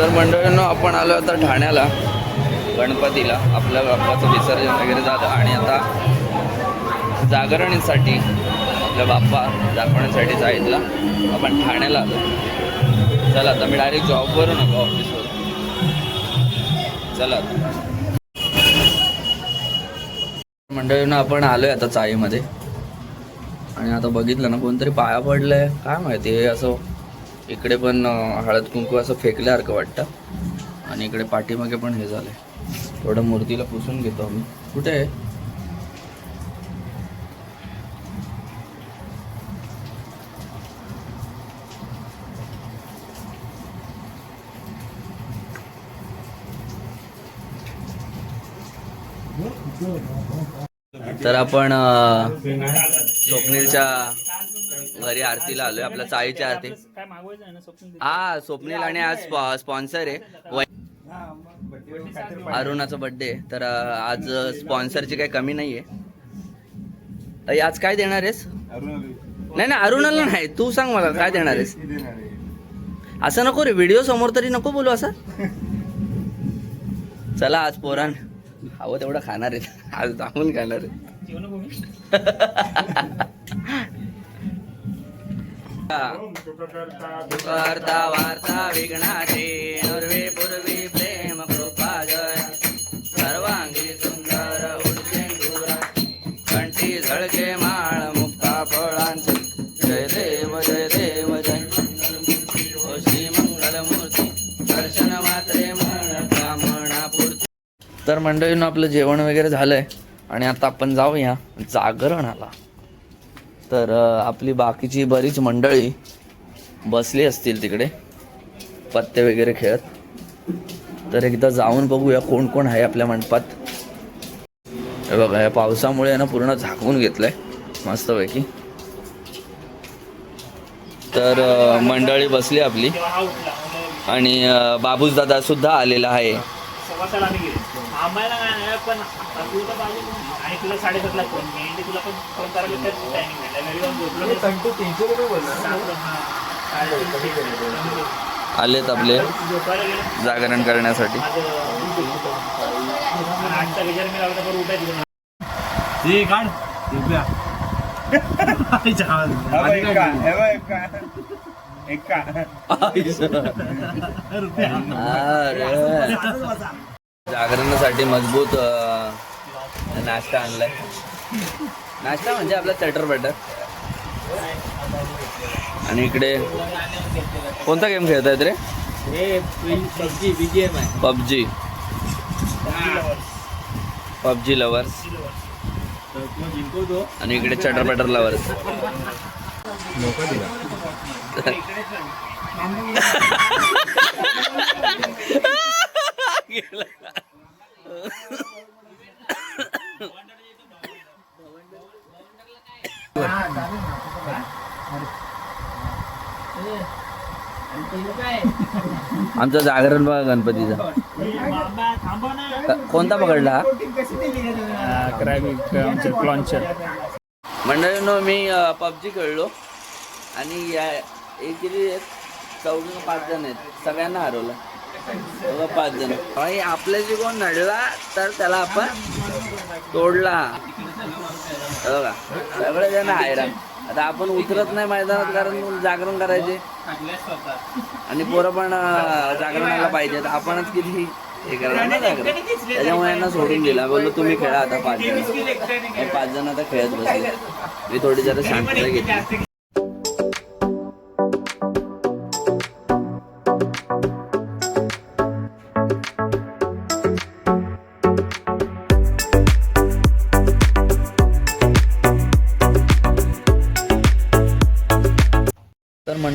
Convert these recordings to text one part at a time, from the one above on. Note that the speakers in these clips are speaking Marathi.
तर मंडळींनो आपण आलो आता ठाण्याला गणपतीला आपल्या बाप्पाचं विसर्जन वगैरे झालं. आणि आता जागरणीसाठी आपल्या बाप्पा दाखवण्यासाठी जायला आपण ठाण्याला आलो. चला आता मी डायरेक्ट जॉबवरून आलो ऑफिसवर चला आता. मंडळींनो आपण आलोय आता चाळीमध्ये. आणि आता बघितलं ना कोणतरी पाया पडलंय. काय माहिती असं इकडे पण हळद कुंकू असं फेकल्यासारखं वाटतं. आणि इकडे पाठीमागे पण हे झालंय. थोडं मूर्तीला पुसून घेतो आम्ही. कुठे आहे? तर आपण स्वप्नीलच्या घरी आरतीला आलोय आपल्या चाळीची आरती. ना हा स्वप्नील आणि आज स्पॉन्सर आहे. अरुणाचा बर्थडे तर आज स्पॉन्सरची काही कमी नाहीये. आज काय देणार आहेस? नाही नाही अरुणाला नाही. तू सांग मला काय देणार आहेस? असं नको रे व्हिडिओ समोर तरी नको बोलू असं. चला आज पोरान. हवं तेवढं खाणार आहे आज जाऊन खाणार आहे करता वार्ता विघ्नाचे नुर्वे पूर्वी प्रेम कृपा जय। सर्वांगी सुंदर उडचेंडुरा कंठी झळके माळ मुक्ता फळांचे। जय देव जय देव जय। ओ श्री मंगलमूर्ती दर्शन मात्रे मन कामना पूर्ती तर मंडळीनं आपलं जेवण वगैरे झालंय आणि आता आपण जाऊया जागरणाला. तर आपली बाकीची बरीच मंडळी बसली असतील तिकडे पत्ते वगैरे खेळत. तर एकदा जाऊन बघूया कोण कोण आहे आपल्या मंडपात. हे बघा या पावसामुळे ना पूर्ण झाकून घेतलंय मस्तपैकी. तर मंडळी बसली आपली. आणि बाबूस दादा सुद्धा आलेला आहे. सव्वा साला आम्ही गेलो. आम्हाला काय नाही पण तू तर पाहिजे आणि तुला साडेसातला फोन मी तुला पण फोन करायला तर टायमिंग भेटला घरी जाऊन झोपलो. सात- हा. साडेतीनशे. आलेत आपले. जागरण करण्यासाठी. माझं आणि आजचा विचार मी लावला तर उठायचं ते काढ. रुपया. जागरणासाठी मजबूत नाश्ता आणलाय. नाश्ता म्हणजे आपला चटर बटर. आणि इकडे कोणता गेम खेळतायत रे? PUBG PUBG. लवर्स आणि इकडे चटर बटर लवर्स आमचं जागरण बघा गणपतीचा. कोणता पकडला? हा लॉन्चर मंडळींनो मी पबजी खेळलो. आणि या एक किती आहेत? चौघ पाच जण आहेत. सगळ्यांना हरवलं. बघा पाच जण. आणि आपल्याशी कोण नडला तर त्याला आपण तोडला. बघा सगळे जण हैराण. आता आपण उतरत नाही मैदानात कारण जागरण करायचे. आणि पोरं पण जागरणाला पाहिजेत आपणच किती हे करणार ना जागरण? त्याच्यामुळे यांना सोडून दिला. बोललो तुम्ही खेळा आता पाच जण. पाच जण आता खेळत बसले. मी थोडी जरा शांतता घेतली.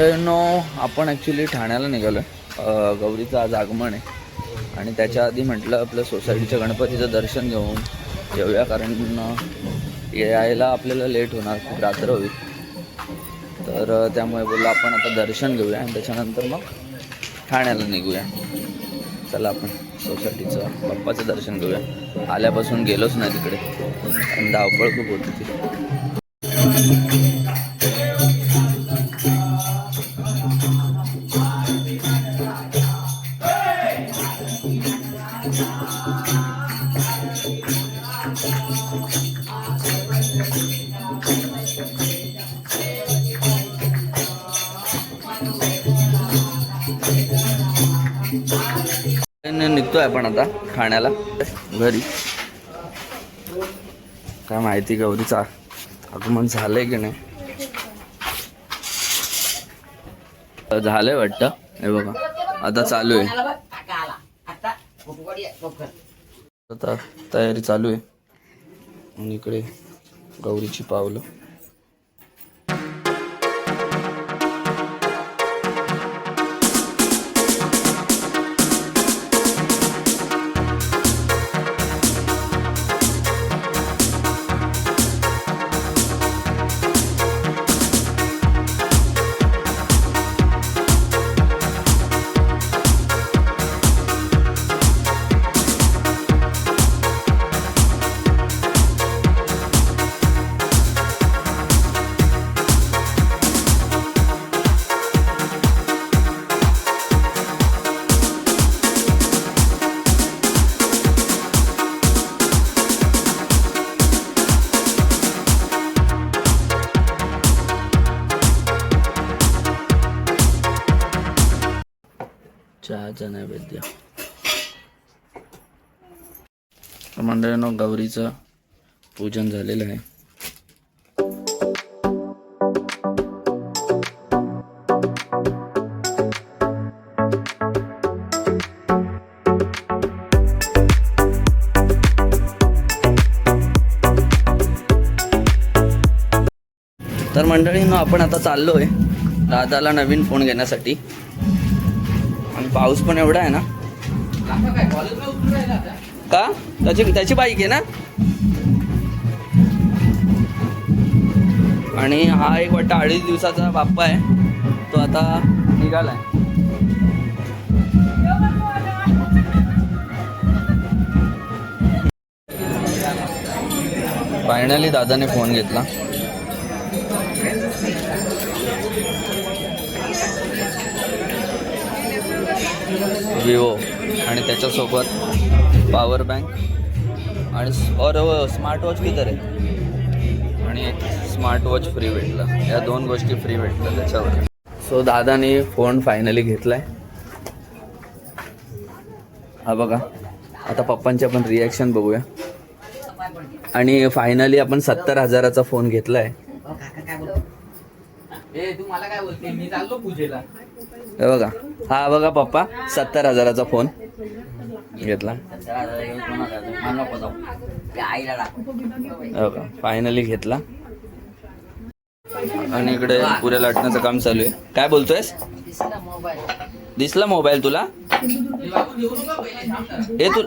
मंडळींनो आपण ॲक्च्युली ठाण्याला निघालो आहे गौरीचं आज आगमन आहे. आणि त्याच्या आधी म्हटलं आपलं सोसायटीच्या गणपतीचं दर्शन घेऊन येऊया कारण यायला आपल्याला लेट होणार खूप रात्र होईल. तर त्यामुळे बोललं आपण आता दर्शन घेऊया आणि त्याच्यानंतर मग ठाण्याला निघूया. चला आपण सोसायटीचं बाप्पाचं दर्शन घेऊया. आल्यापासून गेलोच नाही तिकडे. आणि धावपळ खूप होती तिथे. निघतोय आपण आता खाण्याला. घरी. काय माहिती गौरीचा आगमन झालंय की नाही? झालंय वाटतं. हे बघा. आता चालू आहे. आता तयारी चालू आहे. आणि इकडे गौरीची पावलं. चहाचा नैवेद्य. मंडळीनं गौरीचं पूजन झालेलं आहे. तर मंडळीनं आपण आता चाललोय दादाला नवीन फोन घेण्यासाठी. आणि पाऊस पण एवढा आहे ना. का? त्याची त्याची बाईक आहे ना? आणि हा एक वाटतं अडीच दिवसाचा बाप्पा आहे. तो आता निघाला आहे फायनली दादाने फोन घेतला. विवो आणि त्याच्यासोबत पॉवर बँक आणि और स्मार्ट वॉच किती आहे? आणि एक स्मार्ट वॉच फ्री भेटलं. या दोन गोष्टी फ्री भेटल्या त्याच्यावर. सो दादाने फोन फायनली घेतलाय. हा बघा. आता पप्पांचे आपण रिॲक्शन बघूया. आणि फायनली आपण सत्तर हजाराचा फोन घेतलाय. तू हे बघा. हा बघा पप्पा सत्तर हजाराचा फोन घेतला. हे बघा फायनली घेतला. आणि इकडे पुऱ्या लाटण्याचं काम चालू आहे. काय बोलतोयस? मोबाईल दिसला मोबाईल तुला? हे तू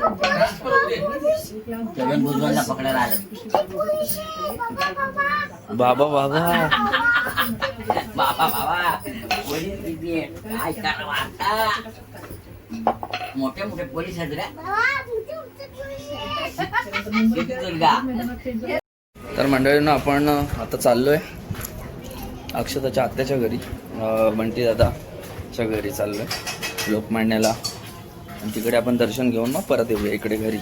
बाबा बाबा. बाबा बाबा. मोठे मोठे पोलीस तर मंडळीनं आपण आता चाललोय. अक्षताच्या आत्याच्या घरी बंटी दादाच्या घरी चाललोय लोकमान्याला आणि तिकडे आपण दर्शन घेऊन मग परत येऊया इकडे घरी.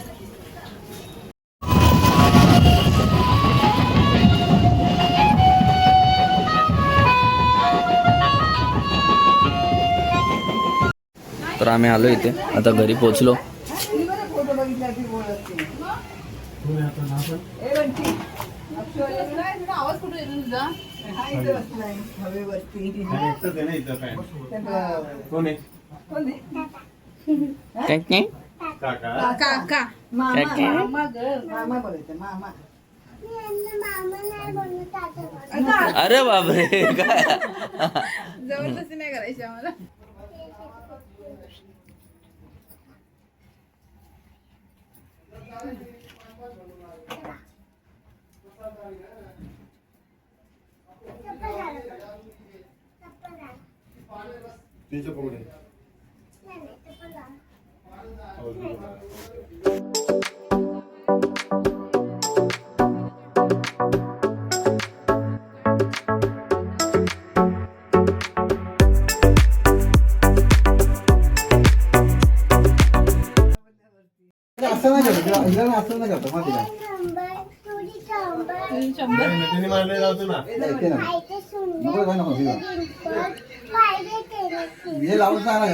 तर आम्ही आलो इथे. आता घरी पोचलो आवाज कुठे काय काका? मामा ग. मामा बोलायचं मामा. अरे बापरे. काय जबरदस्ती नाही करायची आम्हाला. असं नाही करत हिला- हिला असं नाही करत माहिती का शंभर ऐकते ना नको काय नको हिला. हे लावून सांगा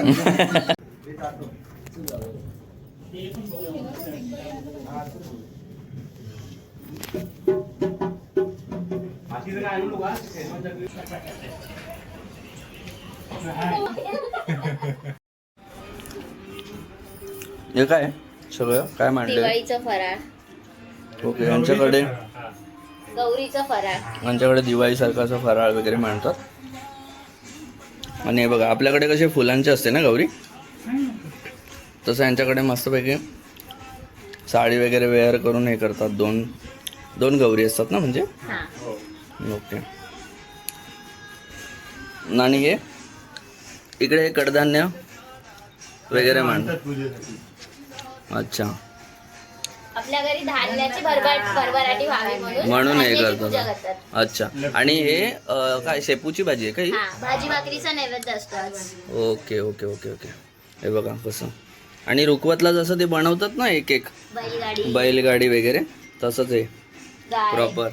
हे काय? सगळं काय मांडलं दिवाळीचं फराळ. ओके यांच्याकडे? गौरीचं फराळ. यांच्याकडे दिवाळीसारखा असं फराळ वगैरे मांडतात. आणि हे बघा आपल्याकडे कसे फुलांचे असते ना गौरी? तसं यांच्याकडे मस्तपैकी साडी वगैरे वेअर करून हे करतात. दोन दोन गौरी असतात ना म्हणजे? हा. ओके. आणि हे इकडे कडधान्य वगैरे मांडतात अच्छा. आपल्या घरी धान्याची भरभर भरभराटी व्हावी म्हणून म्हणून हे धान्याची पूजा करतात. अच्छा. आणि हे अं, काय शेपूची भाजी आहे का ही? हा भाजी भाकरीचा नैवेद्य असतो आज. Okay okay okay okay. हे बघा कसं. आणि रुखवतला जसं ते बनवतात ना एक एक बैलगाडी. बैलगाडी वगैरे तसंच आहे गाय. प्रॉपर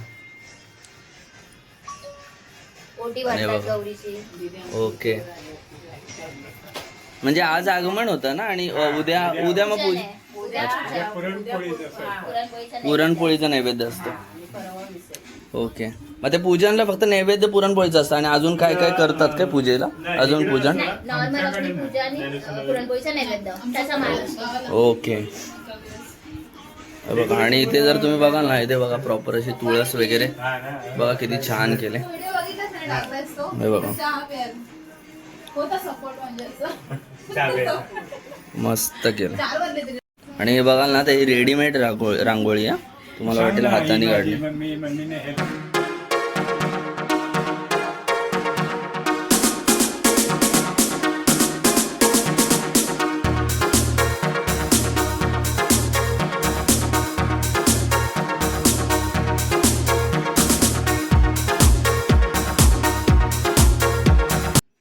ओटी आणि भरतात बघा. गौरीची. ओके. म्हणजे आज आगमन होतं ना आणि अ, उद्या उद्या मग पूज उद्या पुरणपोळीचा पुरणपोळीचं नैवेद्य असतं. ओके. मग ते पूजनला फक्त नैवेद्य पुरणपोळीचं असतं. आणि अजून काय काय करतात काय पूजेला? अजून पूजन? ओके. बघा आणि इथे जर तुम्ही बघाल ना इथे बघा प्रॉपर अशी तुळस वगैरे. बघा किती छान केले. व्हिडिओ बघितलाच नाही टाकलायस तो बघा. म्हणजे मस्त केलं आणि हे बघाल ना ते रेडीमेड रांगोळी रांगोळी आहे. तुम्हाला वाटेल हाताने काढली. हे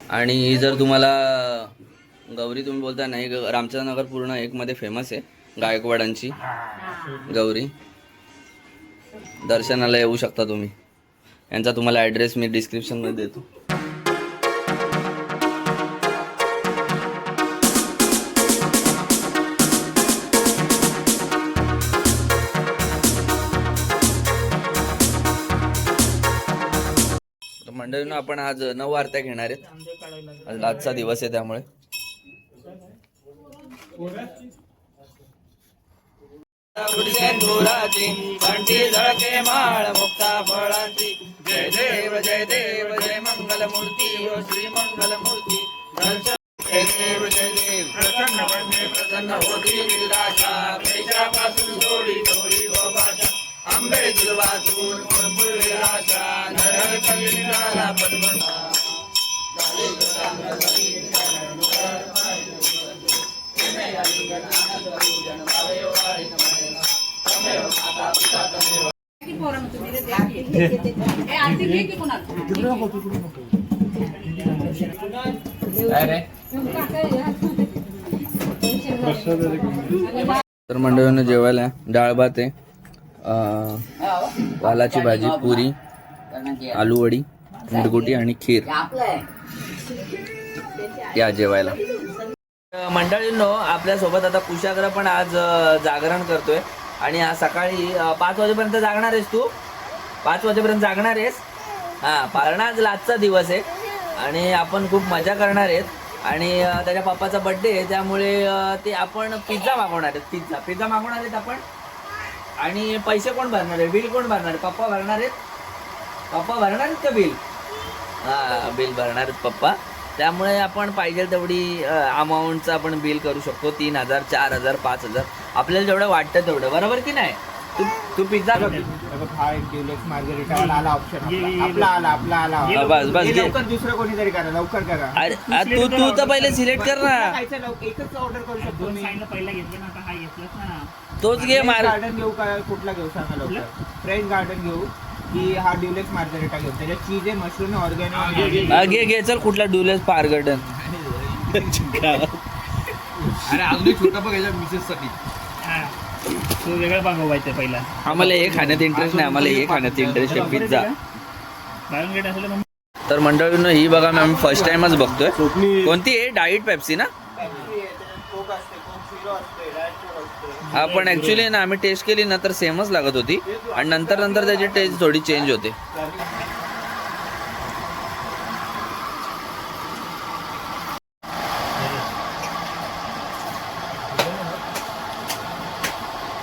आणि जर तुम्हाला गौरी तुम्ही बोलता नाही ग- रामचंद्र नगर पूर्ण एक मध्ये फेमस आहे. गायकवाडांची. गौरी. दर्शनाला येऊ शकता तुम्ही. यांचा तुम्हाला ॲड्रेस मी डिस्क्रिप्शनमध्ये देतो. मंडळीनं आपण आज नऊ आरत्या घेणार आहेत. आज आजचा दिवस आहे त्यामुळे. कंठी झळके माळ मुक्ता फळांची. जय देव जय देव जय मंगल मूर्ती ओ श्री मंगल मूर्ती जय देव जय देव प्रसन्न बंधे प्रसन्न होती निराशा क्लेशापासून सोडी थोडी व भाषा. आंबे दुर्वासून भरपूर निराशा नरहर कवी निघाला पद्मना झाले तर मंडळीनं जेवायला डाळ भात आहे. वालाची भाजी पुरी आलू वडी मुरगुटी आणि खीर. या जेवायला. मंडळींनो आपल्यासोबत आता कुशाग्र पण आज जागरण करतोय. आणि आज सकाळी पाच वाजेपर्यंत जागणार आहेस तू? पाच वाजेपर्यंत जागणार आहेस? हा कारण आज लाजचा दिवस आहे. आणि आपण खूप मजा करणार आहेत. आणि त्याच्या पप्पाचा बड्डे आहे त्यामुळे ते आपण पिझ्झा मागवणार आहेत. पिझ्झा पिझ्झा मागवणार आहेत आपण. आणि पैसे कोण भरणार आहे? बिल कोण भरणार आहे? पप्पा भरणार आहेत? पप्पा भरणार आहेत का बिल हा बिल भरणार आहेत पप्पा. त्यामुळे आपण पाहिजे तेवढी अमाऊंटचं आपण बिल करू शकतो. तीन हजार चार हजार पाच हजार. आपल्याला जेवढं वाटतं तेवढं. बरोबर की नाही? तू तू पिझ्झा एक डिलेक्स मार्गरिटा आला ऑप्शन आपला. आला आपला आला. बस बस दुसरं कोणीतरी करा लवकर करा. अरे तू तू तर पहिले सिलेक्ट कर ना. एकच ऑर्डर करू शकतो मी. पहिला घेतलं ना आता हा घेतलाच ना. तोच घे मार गार्डन घेऊ का कुठला घेऊ सांगा लवकर. फ्रेंच गार्डन घेऊ. की हा ड्युलेक्स मार्गरिटा घेऊ त्याच्यात चीज आहे मशरूम ऑर्गॅनिक हा, घे घे. चल कुठला डुलेस पार गार्डन अरे अजून छोटा बघ याच्या मिसेस साठी. हा. तो वेगळा मागवायचा पहिला. आम्हाला हे खाण्यात इंटरेस्ट नाही आम्हाला हे खाण्यात इंटरेस्ट आहे पिझ्झा असलं तर मंडळीनं ही बघा आम्ही फर्स्ट टाइमच बघतोय. कोणती आहे? डाईट पेप्सी ना? पण ऍक्च्युली ना आम्ही टेस्ट केली ना तर सेमच लागत होती. आणि नंतर नंतर त्याची टेस्ट थोडी चेंज होते.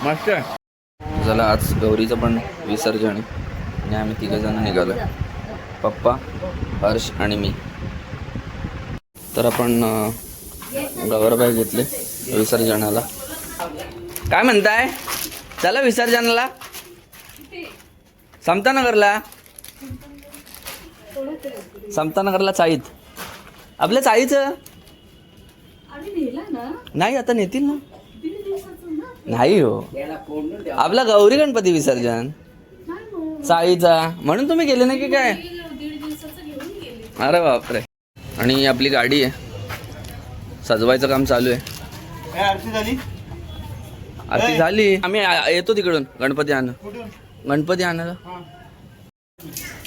मस्त झालं आज गौरीचं पण विसर्जन आहे आणि आम्ही तिघ जण निघालो. पप्पा हर्ष आणि मी. तर आपण अं, गौरबाई घेतले विसर्जनाला. काय म्हणताय? चला विसर्जनाला. समतानगरला. समतानगरला चाळीत. आपल्या चाळीचं? नाही आता नेतील ना. नाही हो. आपला गौरी गणपती विसर्जन. चाळीचा. म्हणून तुम्ही गेले नाही की काय? अरे बापरे. आणि आपली गाडी आहे. सजवायचं काम चालू आहे. झाली? आरती झाली. आम्ही येतो तिकडून. गणपती आण. गणपती आणायला.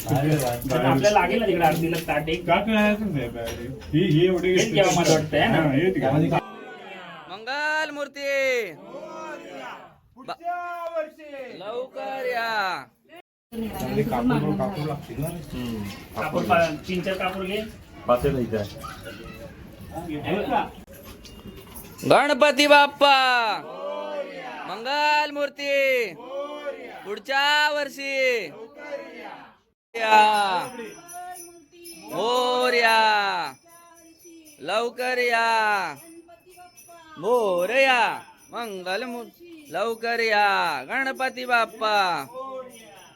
आपल्याला लागेल ना तिकडे आरतीला स्टार्ट एक. एवढी हेच घ्यावं मला वाटतं ना? ठिकाण. मंगल मूर्ती. लवकर या. कापूर तीन चार कापूर घे. गणपती बाप्पा. मंगल मूर्ती. पुढच्या वर्षी. मोर्या लवकर या. मोरया मंगल मूर्ती लवकर या. गणपती बाप्पा.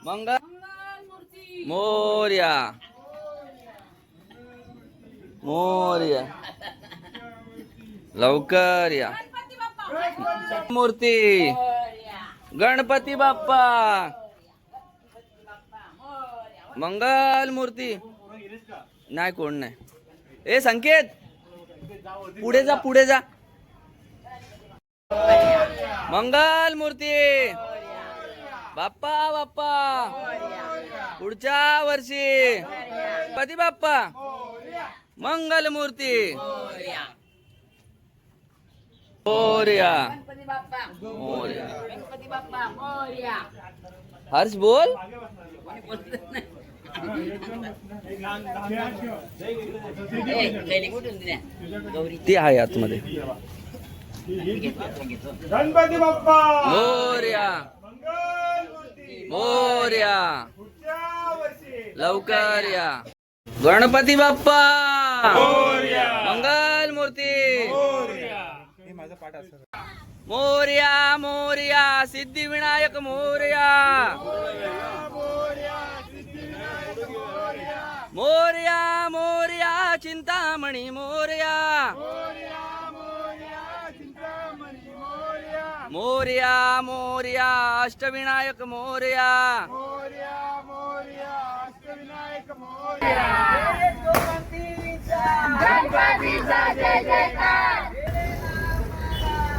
मंगल मोर्या मोर्या लवकर या. मूर्ती. गणपती बाप्पा. मंगल मूर्ती. नाही कोण नाही. ए संकेत. पुढे जा पुढे जा. मंगल मूर्ती. बाप्पा बाप्पा. पुढच्या वर्षी. गणपती बाप्पा. मंगल मूर्ती. मोर्या. मोर्या. हर्ष बोल. ती आहे आतमध्ये. गणपती बाप्पा. मोर्या. मोर्या. लवकर या. गणपती बाप्पा. मंगल मूर्ती. मोर्या मोर्या सिद्धिविनायक मोर्या. मोर्या मोर्या चिंतामणी मोर्या. मोर्या मोर्या अष्टविनायक मोर्या.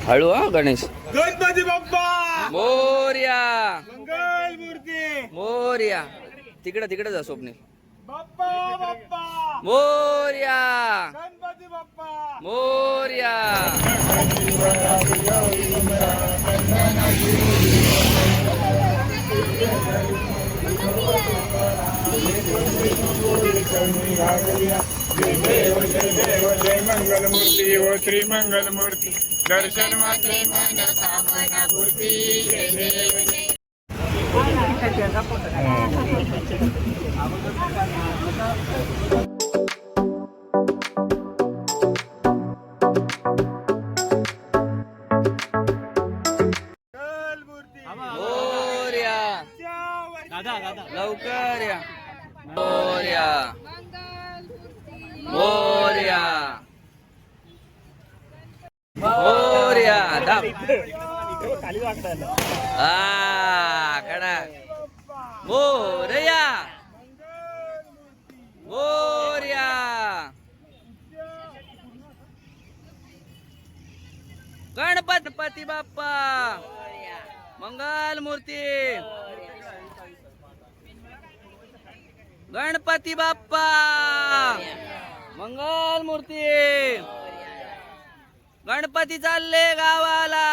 हळू हा गणेश. गणपती बाप्पा! मोर्या. मंगल मूर्ती! मोर्या. तिकडे तिकडे जा स्वप्नील. बाप्पा बाप्पा! मोर्या. गणपती बाप्पा! मोर्या. देव जय मंगल मूर्ती ओ श्री मंगल मूर्ती गणपती बाप्पा! मंगल मूर्ती! गणपती चालले गावाला!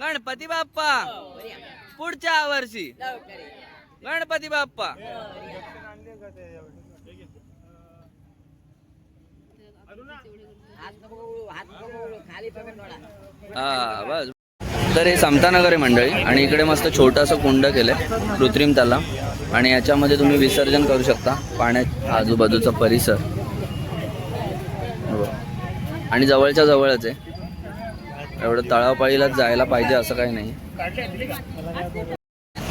गणपती बाप्पा! पुढच्या वर्षी! गणपती बाप्पा! हा बस तर हे समतानगर आहे मंडळी. आणि इकडे मस्त छोटंसं कुंड केलं आहे कृत्रिम तलाव. आणि याच्यामध्ये तुम्ही विसर्जन करू शकता पाण्यात आजूबाजूचा परिसर. हो. आणि जवळच्या जवळच आहे. एवढं तळावपाळीलाच जायला पाहिजे असं काही नाही.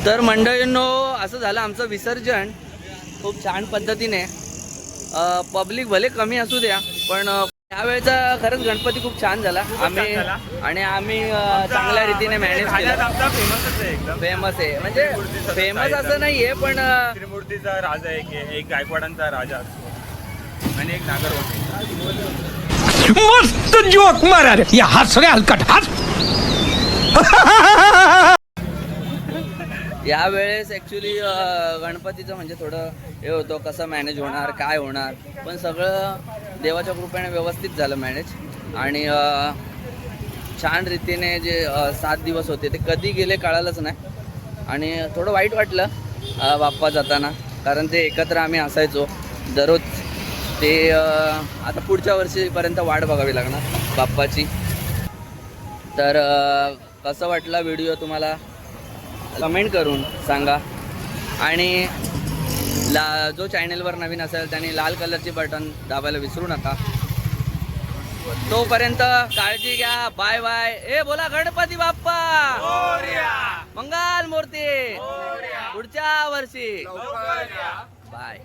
तर मंडळींनो असं झालं आमचं विसर्जन. खूप छान पद्धतीने. पब्लिक भले कमी असू द्या पण यावेळेचा खरंच गणपती खूप छान झाला. आम्ही आणि आम्ही चांगल्या रीतीने मॅनेज केला. आमचा फेमसच आहे एकदम. फेमस आहे. म्हणजे फेमस असं नाहीये पण त्रिमूर्तीचा राजा एक आहे एक गायकवाडांचा राजा असतो. आणि एक नागरवटी मस्त जोक मारा रे. या हस रे हलकट. हस यावेळेस ॲक्च्युली गणपतीचं म्हणजे थोडं हे होतं कसं मॅनेज होणार काय होणार. पण सगळं देवाच्या कृपेने व्यवस्थित झालं मॅनेज आणि छान रीतीने जे सात दिवस होते ते कधी गेले कळालंच नाही. आणि थोडं वाईट वाटलं बाप्पा जाताना. कारण ते एकत्र आम्ही असायचो. दररोज ते आता पुढच्या वर्षीपर्यंत वाट बघावी लागणार बाप्पाची. तर कसं वाटला व्हिडिओ तुम्हाला? कमेंट करून सांगा. आणि ला जो चॅनलवर नवीन असेल त्याने लाल कलरचे बटन दाबायला विसरू नका. तोपर्यंत काळजी घ्या. Bye bye. ए बोला गणपती बाप्पा! मंगल मूर्ती! पुढच्या वर्षी! बाय.